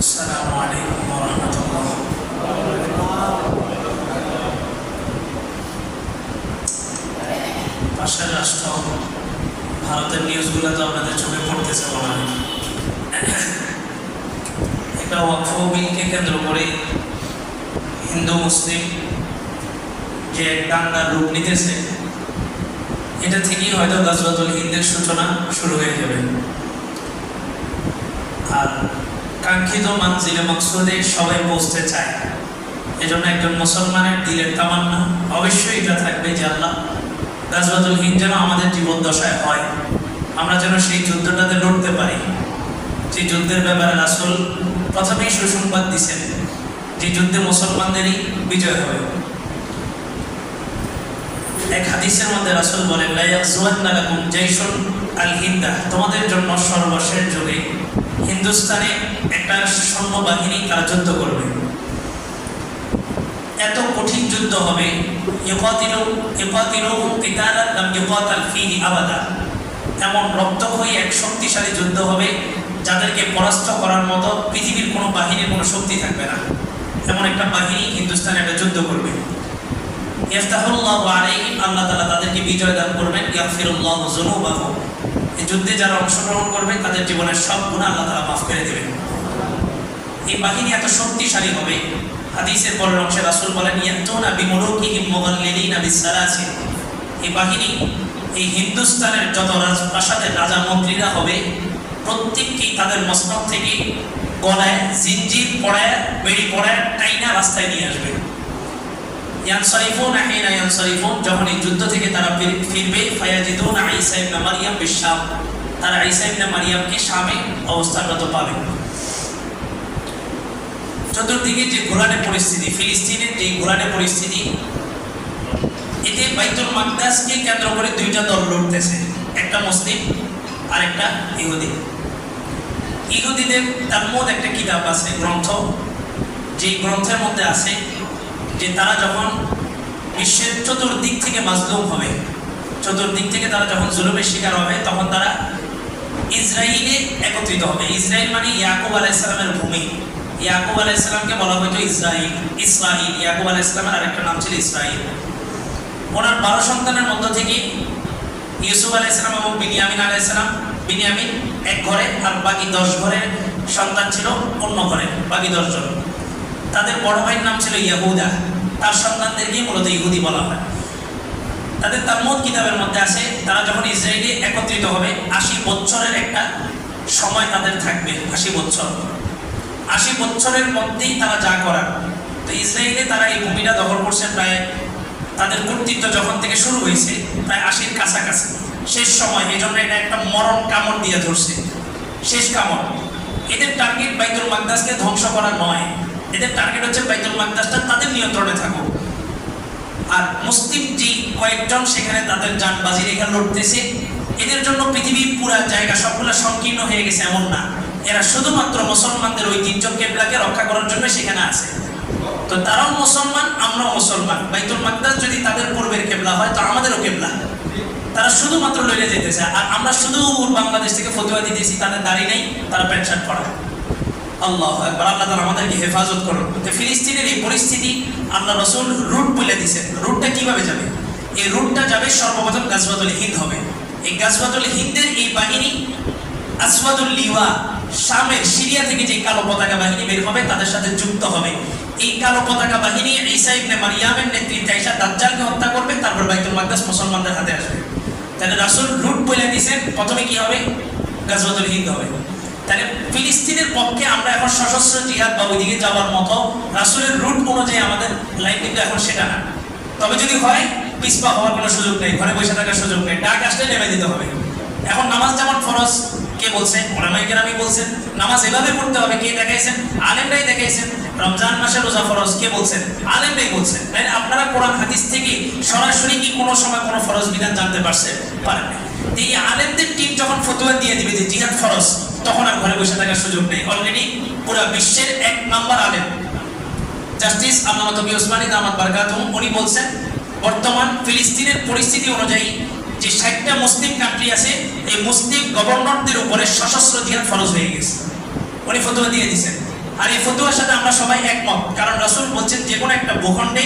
السلام عليكم ورحمة الله পাশের রাষ্ট্র ভারতের নিউজগুলো তো আপনাদের চোখে পড়তেছে মনে হয় একটা ওয়াকফ বিলকে কেন্দ্র করে হিন্দু মুসলিম যে দাঙ্গার রূপ নিতেছে এটা থেকেই হয়তো গাজবাতুল হিন্দের সূচনা শুরু হয়ে যাবে আর কাঙ্ক্ষিত মানজিলে মকসুদে সবাই পৌঁছতে চায়। এজন্য একজন মুসলমানের দিলের তামান্না অবশ্যই এটা থাকবে যে আল্লাহ গাজবাতুল হিন্দ যেন আমাদের জীবদ্দশায় হয়। আমরা যেন সেই যুদ্ধটাতে লড়তে পারি। যে যুদ্ধের ব্যাপারে রাসুল প্রথমেই সুসংবাদ দিছেন, যে যুদ্ধে মুসলমানদেরই বিজয় হবে। এক হাদিসের মধ্যে রাসুল বলেন তোমাদের জন্য সর্বশেষ যুগে হিন্দুস্তানে একটা করবে। এত কঠিন যুদ্ধ হবে। এক শক্তিশালী যুদ্ধ হবে, যাদেরকে পরাস্ত করার মতো পৃথিবীর কোনো বাহিনীর কোনো শক্তি থাকবে না। এমন একটা বাহিনী হিন্দুস্তানে একটা যুদ্ধ করবে। ইফতাহুল্লাহু আলাইহিম আল্লাহ তাআলা তাদেরকে বিজয় দান করবেন, ইয়াগফিরুল্লাহু যুনুবাহুম। এই যুদ্ধে যারা অংশগ্রহণ করবে, তাদের জীবনের সব গুনাহ আল্লাহ তাআলা মাফ করে দেবেন। এই বাহিনী এত শক্তিশালী হবে, হাদিসের পরের অংশে রাসূল বলেন, ইয়াতুনা বিমুলুকিহিম মুগাল্লিলিনা বিসসালাসিল। এই বাহিনী, এই হিন্দুস্তানের যত রাজপ্রাসাদের রাজা মন্ত্রীরা হবে, প্রত্যেককেই তাদের মস্তক থেকে গলায় জিঞ্জির পড়ায়, বেড়ি পড়ায় টাইনা রাস্তায় নিয়ে আসবে। ইয়ানসারিফুন হিনা ইয়ানসারিফুন, যখন এই যুদ্ধ থেকে তারা ফিরবে, ফায়াজিদুন ঈসা ইবনে মারইয়াম বিশাম তারা ঈসা ইবনে মারইয়ামকে শামে অবস্থানরত পাবে। চতুর্দিকে যে ঘোরানে পরিস্থিতি, ফিলিস্তিনের যে ঘোরানে পরিস্থিতি, এতে বাইতুল মাকদাসকে কেন্দ্র করে দুইটা দল লড়তেছে, একটা মুসলিম আর একটা ইহুদি। ইহুদিদের তার মধ্যে একটা কিতাব আছে, গ্রন্থ। যে গ্রন্থের মধ্যে আছে যে তারা যখন বিশ্বের চতুর্দিক থেকে মাজলুম হবে, চতুর্দিক থেকে তারা যখন জুলুমের শিকার হবে, তখন তারা ইসরায়েলে একত্রিত হবে। ইসরায়েল মানে ইয়াকুব আলাইসালামের ভূমি। ইয়াকুব আলাইসালামকে বলা হয়তো ইসরায়েল ইসরায়েল ইয়াকুব আলাইসালামের আরেকটা নাম ছিল ইসরায়েল ওনার বারো সন্তানের মধ্য থেকে ইউসুফ আলাইসালাম এবং বিনিয়ামিন আলাইসালাম বিনিয়ামিন এক ঘরে আর বাকি দশ ঘরের সন্তান ছিল অন্য ঘরে, বাকি দশজন তাদের বড় ভাইয়ের নাম ছিল ইয়াহুদা। তার সন্তানদেরকে মূলত ইহুদি বলা হয়। তাদের তাম্মদ কিতাবের মধ্যে আছে, তারা যখন ইসরায়েলে একত্রিত হবে, আশি বছরের একটা সময় তাদের থাকবে, আশি বছর আশি বছরের মধ্যেই তারা যা করার। তো ইসরায়েলে তারা এই ভূমিটা দখল করছে প্রায়, তাদের কর্তৃত্ব যখন থেকে শুরু হয়েছে, প্রায় আশির কাছাকাছি। শেষ সময়, এই জন্য এটা একটা মরণ কামড় দিয়ে ধরছে। শেষ কামড়। এদের টার্গেট বাইতুল মাকদাসকে ধ্বংস করা নয়। এদের টার্গেট হচ্ছে বাইতুল মাকদাসটা তাদের নিয়ন্ত্রণে থাকুক। আর মুসলিম যে কয়েকজন সেখানে তাদের যান বাজি রেখা লড়তেছে, এদের জন্য পৃথিবীর পুরা জায়গা সবগুলো সংকীর্ণ হয়ে গেছে, এমন না। এরা শুধুমাত্র মুসলমানদের ঐতিহ্য কেবলাকে রক্ষা করার জন্য সেখানে আছে। তো তারাও মুসলমান, আমরাও মুসলমান। বাইতুল মাকদাস যদি তাদের পূর্বের কেবলা হয়, তো আমাদেরও কেবলা। তারা শুধুমাত্র লইলে যেতেছে আর আমরা শুধু বাংলাদেশ থেকে ফতুয়া দিতেছি, তাদের দাড়ি নেই, তারা প্যান্ট শার্ট পরা। আল্লাহ একবার আল্লাহ তালা আমাদেরকে হেফাজত করুন। তো ফিলিস্তিনের এই পরিস্থিতি আল্লাহ রসুল রুট বলে রুটটা কীভাবে যাবে? এই রুটটা যাবে সর্বপ্রথম হিন্দ হবে। এই গাজবাতুল হিন্দের এই বাহিনী আসওয়াদুল লিওয়া, শামের সিরিয়া থেকে যে কালো পতাকা বাহিনী বের হবে, তাদের সাথে যুক্ত হবে। এই কালো পতাকা বাহিনী ঈসা ইবনে মারিয়ামের নেতৃত্বে দাজ্জালকে হত্যা করবে, তারপর বাইতুল মাকদাস মুসলমানদের হাতে আসবে। তাহলে রাসূল রুট বলে দিয়েছেন, প্রথমে কি হবে? গাজওয়াতুল হিন্দ হবে। তাহলে ফিলিস্তিনের পক্ষে আমরা এখন সশস্ত্র জিহাদ বা ওইদিকে যাওয়ার মতো রাসূলের রুট অনুযায়ী আমাদের লাইন কিন্তু এখন সেটা না। তবে যদি হয়, পিসপা হওয়ার কোনো সুযোগ নেই, ঘরে বসে থাকার সুযোগ নেই, ডাক আসলে নেমে দিতে হবে। এখন নামাজ যেমন ফরজ, কে বলছেন? ওলামাই কেরামি বলছেন, নামাজ এভাবে পড়তে হবে, কে দেখাইছেন? আলেমরাই দেখাইছেন, রমজান মাসে রোজা ফরজ, কে বলছেন? আলেমরাই বলছেন। তাই আপনারা কোরআন হাদিস থেকে সরাসরি কি কোনো সময় কোনো ফরজ বিধান জানতে পারছেন? পারেন না। এই আলেমদের টিম যখন ফতুয়া দিয়ে দিবে যে জিহাদ ফরজ, তখন আর ঘরে বসে থাকার সুযোগ নেই। অলরেডি পুরো বিশ্বের এক নাম্বার আলেম। জাস্টিস তবি দামাত উনি বলছেন, বর্তমান ফিলিস্তিনের পরিস্থিতি অনুযায়ী যে ষাটটা মুসলিম কান্ট্রি আছে, এই মুসলিম গভর্নরদের উপরে সশস্ত্র জিহাদ ফরজ হয়ে গেছে। উনি ফতোয়া দিয়ে দিয়েছেন। আর এই ফতুয়ার সাথে আমরা সবাই একমত, কারণ রাসূল বলছেন যে কোনো একটা ভূখণ্ডে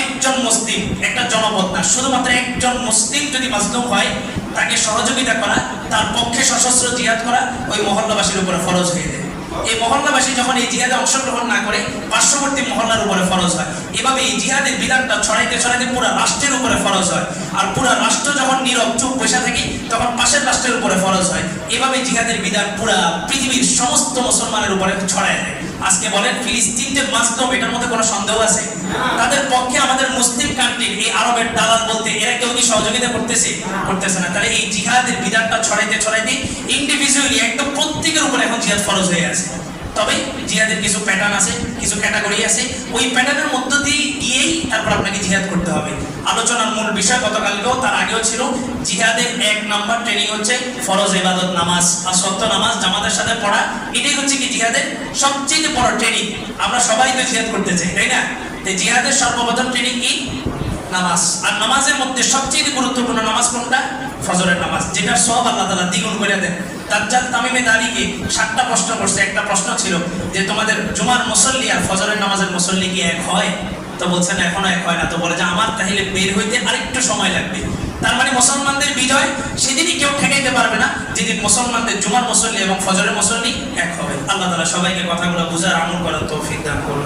একজন মুসলিম, একটা জনপদ না, শুধুমাত্র একজন মুসলিম যদি মাজলুম হয় তাকে সহযোগিতা করা, তার পক্ষে সশস্ত্র জিহাদ করা ওই মহল্লাবাসীর উপরে ফরজ হয়ে যায়। এই মহল্লাবাসী যখন এই জিহাদে অংশগ্রহণ না করে, পার্শ্ববর্তী মহল্লার উপরে ফরজ হয়। এভাবে এই জিহাদের বিধানটা ছড়াইতে ছড়াইতে পুরো রাষ্ট্রের উপরে ফরজ হয়। আর পুরো রাষ্ট্র যখন নীরব, চুপ বসে থাকে, তখন পাশের রাষ্ট্রের উপরে ফরজ হয়। এভাবে জিহাদের বিধান পুরা পৃথিবীর সমস্ত মুসলমানের উপরে ছড়ায় দেয়। আজকে বলেন ফিলিস্তিন যে মাসলম এটার মধ্যে কোনো সন্দেহ আছে? তাদের পক্ষে আমাদের মুসলিম কান্ট্রির এই আরবের দালাল বলতে এরা কেউ কি সহযোগিতা করতেছে? করতেছে না। তাহলে এই জিহাদের বিধানটা ছড়াইতে ছড়াইতে ইন্ডিভিজুয়ালি একদম প্রত্যেকের উপর এখন জিহাদ ফরজ হয়ে আছে তবে জিহাদের কিছু প্যাটার্ন আছে, কিছু ক্যাটাগরি আছে। ওই প্যাটার্নের মধ্য দিয়ে গিয়েই তারপর আপনাকে জিহাদ করতে হবে। আলোচনার মূল বিষয় গতকালকেও, তার আগেও ছিল, জিহাদের এক নম্বর ট্রেনিং হচ্ছে ফরজ ইবাদত নামাজ আর সত্য নামাজ জামাতের সাথে পড়া। এটাই হচ্ছে কি জিহাদের সবচেয়ে বড় ট্রেনিং আমরা সবাই তো জিহাদ করতে চাই, তাই না? জিহাদের সর্বপ্রথম ট্রেনিং কি? নামাজ। আর নামাজের মধ্যে সবচেয়ে গুরুত্বপূর্ণ নামাজ কোনটা? ফজরের নামাজ যেটা সব আল্লাহ তালা দ্বিগুণ করে দেন। দাজ্জাল তামিমে দাঁড়িয়ে সাতটা প্রশ্ন করছে। একটা প্রশ্ন ছিল যে, তোমাদের জুমার মুসল্লি আর ফজরের নামাজের মুসল্লি কি এক হয়? তো বলছেন এখনও এক হয় না। তো বলে যে, আমার তাহলে বের হইতে আরেকটু সময় লাগবে। তার মানে মুসলমানদের বিজয় সেদিনই কেউ ঠেকাইতে পারবে না, যেদিন মুসলমানদের জুমার মুসল্লি এবং ফজরের মুসল্লি এক হবে। আল্লাহ তালা সবাইকে কথাগুলো বুঝার আমল করার তৌফিক দান করুন।